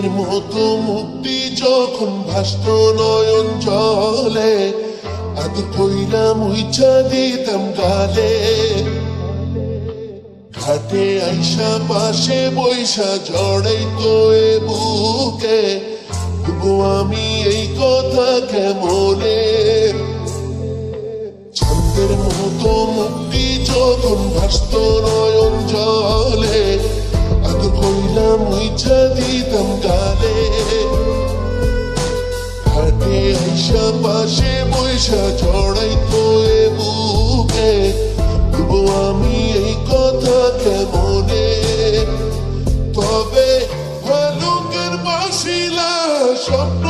চাঁদের মতো মুক্তি যখন ভাস্ত নয়ন জলে আদ কইরা মুইছা দিতাম গালে। ঘাটে আইসা পাশে বৈশা জড়াই তো এ বুকে, তবু আমি এই কথা কেমনে? চাঁদের মতো মুক্তি যখন ভাস্ত নয়ন জলে আদ কইলাম আইসা পাশে বৈশা ছড়াই তো এ বুকে। তবু আমি এই কথা কেমনে? তবে ভালুকের বাসিলা স্বপ্ন